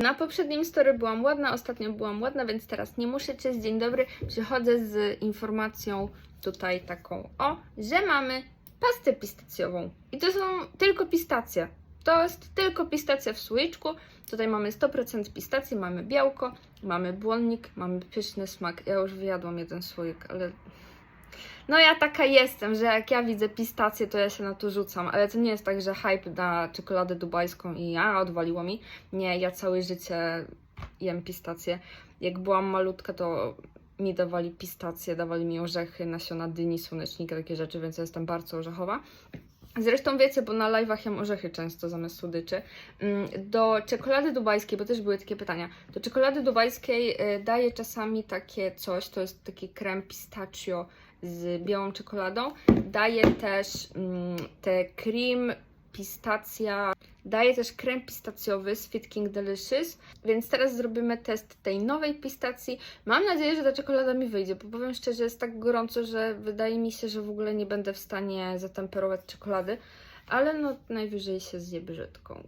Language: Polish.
Na poprzednim story byłam ładna, ostatnio byłam ładna, więc teraz nie muszę cię. Dzień dobry, przychodzę z informacją tutaj taką o, że mamy pastę pistacjową. I to są tylko pistacje. To jest tylko pistacja w słoiczku. Tutaj mamy 100% pistacji, mamy białko, mamy błonnik, mamy pyszny smak. Ja już wyjadłam jeden słoik, ale no ja taka jestem, że jak ja widzę pistację, to ja się na to rzucam, ale to nie jest tak, że hype na czekoladę dubajską i ja odwaliło mi. Nie, ja całe życie jem pistację. Jak byłam malutka, to mi dawali pistacje, dawali mi orzechy, nasiona dyni, słonecznika, takie rzeczy, więc ja jestem bardzo orzechowa. Zresztą wiecie, bo na live'ach jem orzechy często zamiast słodyczy. Mm, Do czekolady dubajskiej, bo też były takie pytania, do czekolady dubajskiej y, daję czasami takie coś, to jest taki krem pistachio z białą czekoladą. Daję też mm, te cream pistacja, daję też krem pistacjowy z Fit King Delicious, więc teraz zrobimy test tej nowej pistacji. Mam nadzieję, że ta czekolada mi wyjdzie, bo powiem szczerze, jest tak gorąco, że wydaje mi się, że w ogóle nie będę w stanie zatemperować czekolady, ale no najwyżej się zje brzydką.